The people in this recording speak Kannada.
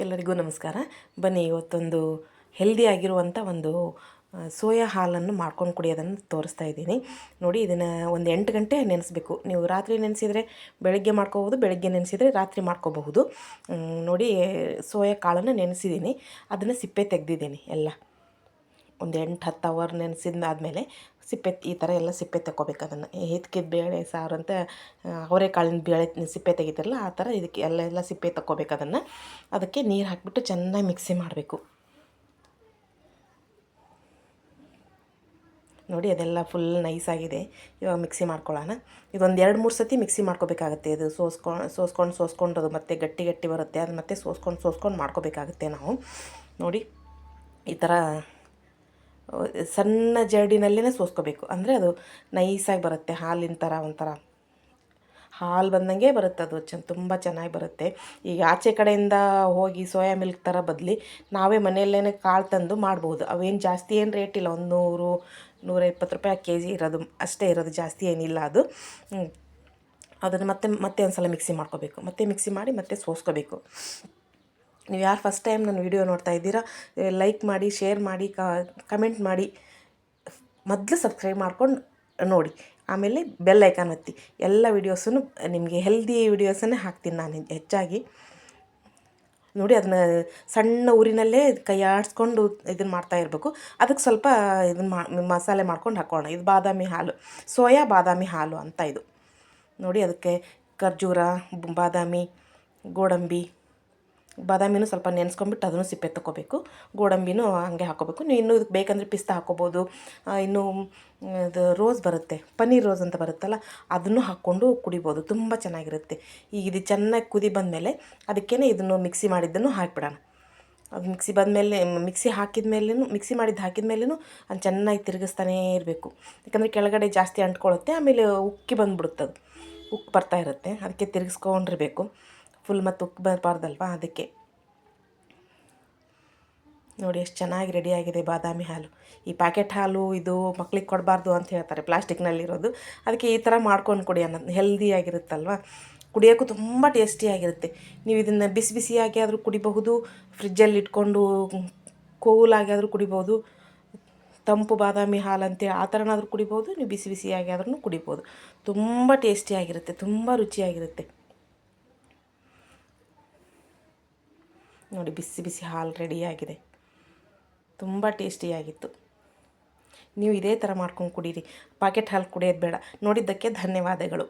ಎಲ್ಲರಿಗೂ ನಮಸ್ಕಾರ. ಬನ್ನಿ, ಇವತ್ತೊಂದು ಹೆಲ್ದಿ ಆಗಿರುವಂಥ ಒಂದು ಸೋಯಾ ಹಾಲನ್ನು ಮಾಡ್ಕೊಂಡು ಕುಡಿಯೋದನ್ನು ತೋರಿಸ್ತಾ ಇದ್ದೀನಿ. ನೋಡಿ, ಇದನ್ನು ಒಂದು ಎಂಟು ಗಂಟೆ ನೆನೆಸ್ಬೇಕು. ನೀವು ರಾತ್ರಿ ನೆನೆಸಿದರೆ ಬೆಳಗ್ಗೆ ಮಾಡ್ಕೋಬೋದು ಬೆಳಗ್ಗೆ ನೆನೆಸಿದರೆ ರಾತ್ರಿ ಮಾಡ್ಕೋಬಹುದು. ನೋಡಿ, ಸೋಯಾ ಕಾಳನ್ನು ನೆನೆಸಿದ್ದೀನಿ. ಅದನ್ನು ಸಿಪ್ಪೆ ತೆಗೆದಿದ್ದೀನಿ ಎಲ್ಲ. ಒಂದು ಎಂಟು ಹತ್ತು ಅವರ್ ನೆನೆಸಿದ್ದಾದಮೇಲೆ ಸಿಪ್ಪೆ, ಈ ಥರ ಎಲ್ಲ ಸಿಪ್ಪೆ ತಗೋಬೇಕು ಅದನ್ನು. ಹಿತ್ಕಿದ ಬೇಳೆ ಸಾರು ಅಂತ ಅವರೆಕಾಳಿನ ಬೇಳೆ ಸಿಪ್ಪೆ ತೆಗಿತಾರಲ್ಲ, ಆ ಥರ ಇದಕ್ಕೆ ಎಲ್ಲ ಎಲ್ಲ ಸಿಪ್ಪೆ ತಗೋಬೇಕು ಅದನ್ನು. ಅದಕ್ಕೆ ನೀರು ಹಾಕಿಬಿಟ್ಟು ಚೆನ್ನಾಗಿ ಮಿಕ್ಸಿ ಮಾಡಬೇಕು. ನೋಡಿ, ಅದೆಲ್ಲ ಫುಲ್ ನೈಸಾಗಿದೆ ಇವಾಗ ಮಿಕ್ಸಿ ಮಾಡ್ಕೊಳ್ಳೋಣ. ಇದೊಂದು ಎರಡು, ಮೂರು ಸತಿ ಮಿಕ್ಸಿ ಮಾಡ್ಕೋಬೇಕಾಗುತ್ತೆ. ಇದು ಸೋಸ್ಕೊಂಡು ಸೋಸ್ಕೊಂಡು ಸೋಸ್ಕೊಂಡು ಅದು ಮತ್ತೆ ಗಟ್ಟಿ ಗಟ್ಟಿ ಬರುತ್ತೆ. ಅದು ಮತ್ತೆ ಸೋಸ್ಕೊಂಡು ಸೋಸ್ಕೊಂಡು ಮಾಡ್ಕೋಬೇಕಾಗುತ್ತೆ ನಾವು. ನೋಡಿ, ಈ ಥರ ಸಣ್ಣ ಜರಡಿನಲ್ಲೇ ಸೋಸ್ಕೋಬೇಕು. ಅಂದರೆ ಅದು ನೈಸಾಗಿ ಬರುತ್ತೆ, ಹಾಲಿನ ಥರ ಒಂಥರ. ಹಾಲು ಬಂದಂಗೆ ಬರುತ್ತೆ ಅದು ಚೆನ್ನ ತುಂಬ ಚೆನ್ನಾಗಿ ಬರುತ್ತೆ. ಈಗ ಆಚೆ ಕಡೆಯಿಂದ ಹೋಗಿ ಸೋಯಾ ಮಿಲ್ಕ್ ಥರ ಬದಲಿ ನಾವೇ ಮನೆಯಲ್ಲೇ ಕಾಳು ತಂದು ಮಾಡ್ಬೋದು. ಅವೇನು ಜಾಸ್ತಿ ಏನು ರೇಟ್ ಇಲ್ಲ, ಒಂದು ನೂರು ನೂರ ಇಪ್ಪತ್ತು ರೂಪಾಯಿ ಕೆ ಜಿ ಇರೋದು, ಅಷ್ಟೇ ಇರೋದು, ಜಾಸ್ತಿ ಏನಿಲ್ಲ ಅದು. ಅದನ್ನು ಮತ್ತೆ ಮತ್ತೆ ಒಂದು ಸಲ ಮಿಕ್ಸಿ ಮಾಡ್ಕೋಬೇಕು. ಮತ್ತೆ ಮಿಕ್ಸಿ ಮಾಡಿ ಮತ್ತೆ ಸೋಸ್ಕೋಬೇಕು. ನೀವು ಯಾರು ಫಸ್ಟ್ ಟೈಮ್ ನನ್ನ ವಿಡಿಯೋ ನೋಡ್ತಾ ಇದ್ದೀರಾ ಲೈಕ್ ಮಾಡಿ ಶೇರ್ ಮಾಡಿ ಕಮೆಂಟ್ ಮಾಡಿ, ಮೊದಲು ಸಬ್ಸ್ಕ್ರೈಬ್ ಮಾಡ್ಕೊಂಡು ನೋಡಿ. ಆಮೇಲೆ ಬೆಲ್ ಐಕಾನ್ ಒತ್ತಿ. ಎಲ್ಲ ವೀಡಿಯೋಸನ್ನು ನಿಮಗೆ ಹೆಲ್ದಿ ವಿಡಿಯೋಸನ್ನೇ ಹಾಕ್ತೀನಿ ನಾನು ಹೆಚ್ಚಾಗಿ. ನೋಡಿ ಅದನ್ನ ಸಣ್ಣ ಊರಿನಲ್ಲೇ ಕೈ ಆಡಿಸ್ಕೊಂಡು ಇದನ್ನು ಮಾಡ್ತಾ ಇರಬೇಕು. ಅದಕ್ಕೆ ಸ್ವಲ್ಪ ಇದನ್ನು ಮಸಾಲೆ ಮಾಡ್ಕೊಂಡು ಹಾಕೋಣ. ಇದು ಬಾದಾಮಿ ಹಾಲು, ಸೋಯಾ ಬಾದಾಮಿ ಹಾಲು ಅಂತ ಇದು. ನೋಡಿ ಅದಕ್ಕೆ ಖರ್ಜೂರ, ಬಾದಾಮಿ, ಗೋಡಂಬಿ ಬಾದಾಮಿನೂ ಸ್ವಲ್ಪ ನೆನೆಸ್ಕೊಂಬಿಟ್ಟು ಅದನ್ನು ಸಿಪ್ಪೆ ತಗೋಬೇಕು ಗೋಡಂಬಿನೂ ಹಂಗೆ ಹಾಕೋಬೇಕು. ನೀವು ಇನ್ನೂ ಇದಕ್ಕೆ ಬೇಕಂದರೆ ಪಿಸ್ತಾ ಹಾಕೋಬೋದು. ಇನ್ನೂ ಇದು ರೋಸ್ ಬರುತ್ತೆ. ಪನ್ನೀರ್ ರೋಸ್ ಅಂತ ಬರುತ್ತಲ್ಲ, ಅದನ್ನು ಹಾಕ್ಕೊಂಡು ಕುಡಿಬೋದು. ತುಂಬ ಚೆನ್ನಾಗಿರುತ್ತೆ. ಈಗ ಇದು ಚೆನ್ನಾಗಿ ಕುದಿ ಬಂದಮೇಲೆ ಅದಕ್ಕೇ ಇದನ್ನು ಮಿಕ್ಸಿ ಮಾಡಿದ್ದನ್ನು ಹಾಕಿಬಿಡೋಣ. ಅದು ಮಿಕ್ಸಿ ಬಂದಮೇಲೆ, ಮಿಕ್ಸಿ ಹಾಕಿದ ಮೇಲೂ ಮಿಕ್ಸಿ ಮಾಡಿದ್ದು ಹಾಕಿದ ಮೇಲೂ ಅದು ಚೆನ್ನಾಗಿ ತಿರುಗಿಸ್ತಾನೇ ಇರಬೇಕು. ಯಾಕಂದರೆ ಕೆಳಗಡೆ ಜಾಸ್ತಿ ಅಂಟ್ಕೊಳ್ಳುತ್ತೆ ಆಮೇಲೆ ಉಕ್ಕಿ ಬಂದುಬಿಡುತ್ತೆ ಅದು ಉಕ್ಕಿ ಬರ್ತಾ ಇರುತ್ತೆ. ಅದಕ್ಕೆ ತಿರುಗಿಸ್ಕೊಂಡಿರಬೇಕು. ಫುಲ್ ಮತ್ತು ಉಕ್ಕಿ ಬರಬಾರ್ದಲ್ವಾ ಅದಕ್ಕೆ. ನೋಡಿ ಎಷ್ಟು ಚೆನ್ನಾಗಿ ರೆಡಿಯಾಗಿದೆ ಬಾದಾಮಿ ಹಾಲು. ಈ ಪ್ಯಾಕೆಟ್ ಹಾಲು ಇದು ಮಕ್ಳಿಗೆ ಕೊಡಬಾರ್ದು ಅಂತ ಹೇಳ್ತಾರೆ ಪ್ಲಾಸ್ಟಿಕ್ನಲ್ಲಿರೋದು ಅದಕ್ಕೆ ಈ ಥರ ಮಾಡ್ಕೊಂಡು ಕುಡಿ ಅನ್ನೋದು ಹೆಲ್ದಿಯಾಗಿರುತ್ತಲ್ವ ಕುಡಿಯೋಕ್ಕೂ ತುಂಬ ಟೇಸ್ಟಿಯಾಗಿರುತ್ತೆ ನೀವು ಇದನ್ನು ಬಿಸಿ ಬಿಸಿಯಾಗಿ ಆದರೂ ಕುಡಿಬಹುದು ಫ್ರಿಜ್ಜಲ್ಲಿ ಇಟ್ಕೊಂಡು ಕೂಲಾಗಿ ಆದರೂ ಕುಡಿಬೋದು ತಂಪು ಬಾದಾಮಿ ಹಾಲು ಅಂತೇಳಿ ಆ ಥರನಾದರೂ ಕುಡಿಬೋದು ನೀವು ಬಿಸಿ ಬಿಸಿಯಾಗಿ ಆದ್ರೂ ಕುಡಿಬೋದು ತುಂಬ ಟೇಸ್ಟಿಯಾಗಿರುತ್ತೆ ತುಂಬ ರುಚಿಯಾಗಿರುತ್ತೆ. ನೋಡಿ ಬಿಸಿ ಬಿಸಿ ಹಾಲು ರೆಡಿಯಾಗಿದೆ ತುಂಬ ಟೇಸ್ಟಿಯಾಗಿತ್ತು ನೀವು ಇದೇ ಥರ ಮಾಡ್ಕೊಂಡು ಕುಡೀರಿ. ಪಾಕೆಟ್ ಹಾಲು ಕುಡಿಯೋದು ಬೇಡ. ನೋಡಿದ್ದಕ್ಕೆ ಧನ್ಯವಾದಗಳು.